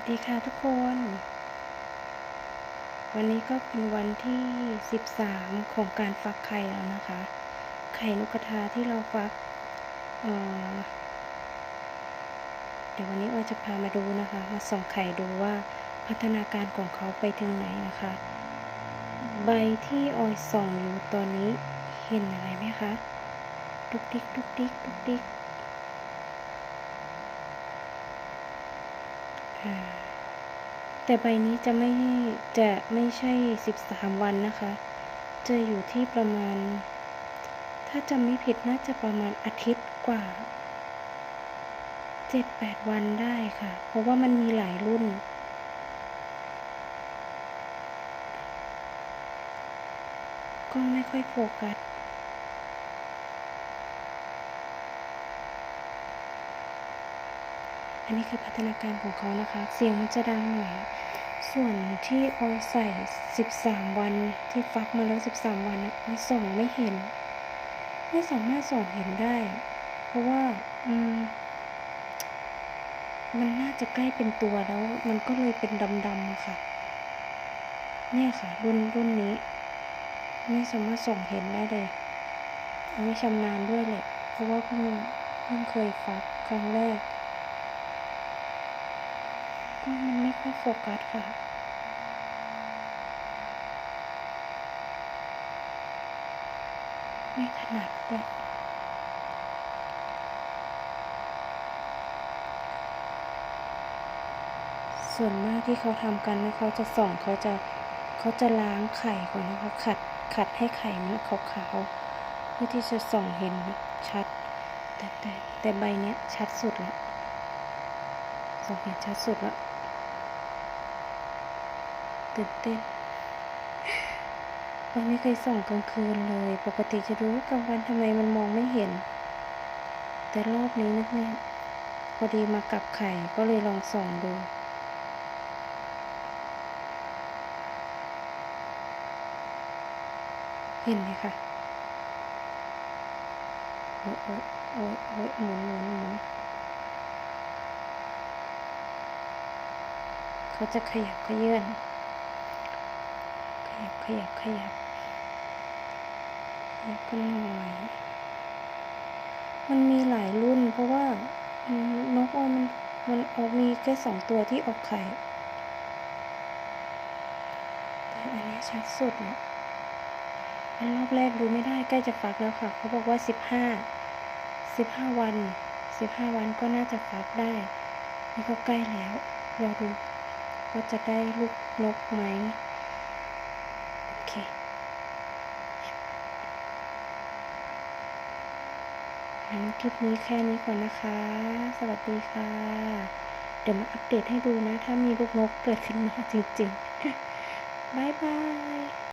วัสดีค่ะทุกคน วันนี้ก็เป็นวันที่ 13 ของการฟักไข่แล้วนะคะ ไข่นกกระทาที่เราฟักเเดี๋ยววันนี้ออยจะพามาดูนะคะ มาส่องไข่ดูว่าพัฒนาการของเขาไปถึงไหนนะคะ ใบที่ออยส่องอยู่ตอนนี้เห็นอะไรไหมคะ ดุกดิกดุกดิกดุกดิก แต่ใบนี้จะไม่จะไม่ใช่ 13 วันนะคะ จะอยู่ที่ประมาณ ถ้าจำไม่ผิดน่าจะประมาณอาทิตย์กว่า 7-8 วันได้ค่ะ เพราะว่ามันมีหลายรุ่นก็ไม่ค่อยโฟกัส อันนี้คือพัฒนาการของเขานะคะ เสียงมันจะดังหน่อย ส่วนที่ออยใส่ 13 วันที่ฟักมาแล้ว 13 วันนะออยส่องไม่เห็น ไม่สามารถส่องเห็นได้ เพราะว่าอืมมันน่าจะใกล้เป็นตัวแล้ว มันก็เลยเป็นดำๆอะค่ะ เนี่ยค่ะ รุ่นรุ่นนี้ ไม่สามารถส่องเห็นได้เลยไม่ชำนาญด้วยแหละ เพราะว่าเพิ่งเพิ่งเคยฟักครั้งแรก ก็มันไม่ค่อยโฟกัสค่ะ ไม่ถนัดด้วยส่วนมากที่เขาทำกันนะเขาจะส่องเขาจะเขาจะล้างไข่ก่อนนะคะขัดขัดให้ไข่มันขาวๆเพื่อที่จะส่องเห็นชัด แต่แต่แต่ใบเนี้ยชัดสุดล้วส่องเห็นชัดสุดล้ว ตื่นเต้นเราไม่เคยส่องกลางคืนเลย ปกติจะดูกลางวันทำไมมันมองไม่เห็น แต่รอบนี้นึกเนี่ยพอดีมากับไข่ก็เลยลองส่องดูเห็นไหมคะโอ้ยโอ้ยโอ้ยโอ้ยหมุนหมุนหมุนเขาจะขยับขยื่น ยับขยับขยับขยับกันหน่อย มันมีหลายรุ่น เพราะว่านกอมันมันออกมีแค่สองตัวที่ออกไข่แต่อันนี้ชัดสุดเนี่ยอันรอบแรกดูไม่ได้ใกล้จะฟักแล้วค่ะ เขาบอกว่าสิบห้าสิบห้าวันสิบห้าวันก็น่าจะฟักได้ นี่ก็ใกล้แล้วรอดูว่าจะได้ลูกนกไหมโอเคงั้น คลิปนี้แค่นี้ก่อนนะคะ สวัสดีค่ะ เดี๋ยวมาอัปเดตให้ดูนะ ถ้ามีลูกนกเกิดขึ้นมาจริงๆบายบาย